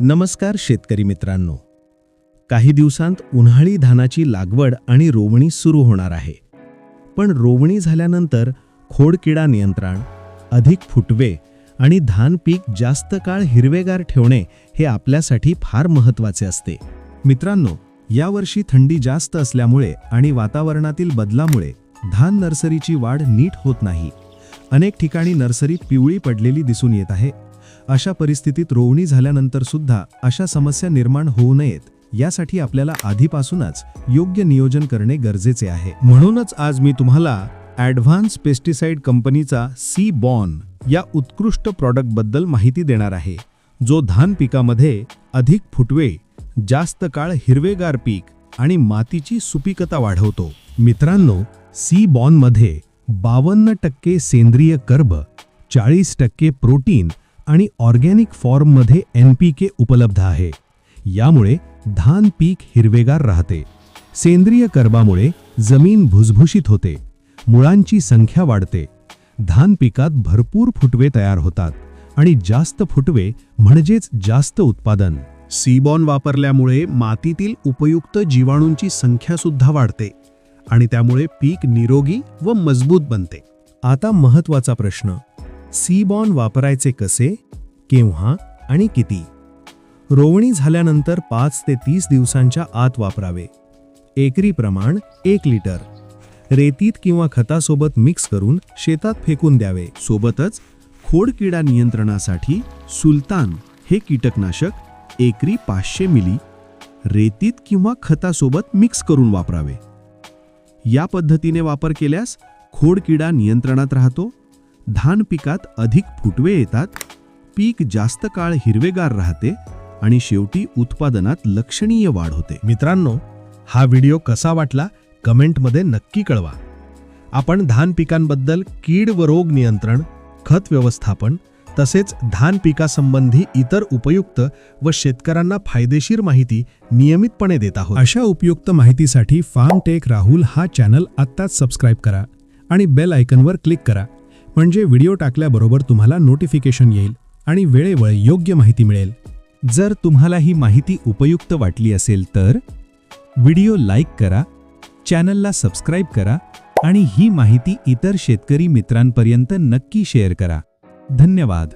नमस्कार शेतकरी मित्रांनो. काही दिवसांत उन्हाळी धानाची लागवड आणि रोवणी सुरू होणार आहे. पण रोवणी झाल्यानंतर खोडकिडा नियंत्रण अधिक फुटवे आणि धान पीक जास्त काळ हिरवेगार ठेवणे हे आपल्यासाठी फार महत्त्वाचे असते. मित्रांनो यावर्षी थंडी जास्त असल्यामुळे आणि वातावरणातील बदलामुळे धान नर्सरीची वाढ नीट होत नाही. अनेक ठिकाणी नर्सरी पिवळी पडलेली दिसून येत आहे अशा परिस्थितीत रोवणी झाल्यानंतर सुद्धा अशा समस्या निर्माण होऊ नयेत यासाठी आपल्याला आधीपासूनच योग्य नियोजन करणे गरजेचे आहे. म्हणूनच आज मी तुम्हाला ॲडव्हान्स पेस्टिसाइड कंपनीचा सी बॉन या उत्कृष्ट प्रॉडक्टबद्दल माहिती देणार आहे जो धान पिकामध्ये अधिक फुटवे जास्त काळ हिरवेगार पीक आणि मातीची सुपीकता वाढवतो. मित्रांनो सी बॉनमध्ये बावन्न टक्के सेंद्रिय कर्ब चाळीस टक्के प्रोटीन आणि ऑर्गॅनिक फॉर्ममध्ये एन पी के उपलब्ध आहे. यामुळे धान पीक हिरवेगार राहते. सेंद्रिय कर्बामुळे जमीन भुसभुशीत होते. मुळांची संख्या वाढते. धान पिकात भरपूर फुटवे तयार होतात. आणि जास्त फुटवे म्हणजेच जास्त उत्पादन. सीबॉन वापरल्यामुळे मातीतील उपयुक्त जीवाणूंची संख्या सुद्धा वाढते. आणि त्यामुळे पीक निरोगी व मजबूत बनते. आता महत्त्वाचा प्रश्न. सीबॉन वापरायचे कसे केव्हा आणि किती? रोवणी झाल्यानंतर पाच ते तीस दिवसांच्या आत वापरावे. एकरी प्रमाण एक लिटर. रेतीत किंवा खतासोबत मिक्स करून शेतात फेकून द्यावे. सोबतच खोडकिडा नियंत्रणासाठी सुलतान हे कीटकनाशक एकरी पाचशे मिली रेतीत किंवा खतासोबत मिक्स करून वापरावे. या पद्धतीने वापर केल्यास खोडकिडा नियंत्रणात राहतो धान पिकात अधिक फुटवे येतात पीक जास्त काळ हिरवेगार राहते आणि शेवटी उत्पादनात लक्षणीय वाढ होते. मित्रांनो हा व्हिडिओ कसा वाटला कमेंटमध्ये नक्की कळवा. आपण धान पिकांबद्दल कीड व रोग नियंत्रण खत व्यवस्थापन तसेच धान पिकासंबंधी इतर उपयुक्त व शेतकऱ्यांना फायदेशीर माहिती नियमितपणे देत आहोत. अशा उपयुक्त माहितीसाठी फार्म टेक राहुल हा चॅनल आत्ताच सबस्क्राईब करा आणि बेल आयकनवर क्लिक करा. म्हणजे व्हिडिओ टाकल्याबरोबर तुम्हाला नोटिफिकेशन येईल आणि वेळेवर योग्य माहिती मिळेल. जर तुम्हाला ही माहिती उपयुक्त वाटली असेल तर व्हिडिओ लाईक करा चॅनलला सबस्क्राईब करा आणि ही माहिती इतर शेतकरी मित्रांपर्यंत नक्की शेअर करा. धन्यवाद.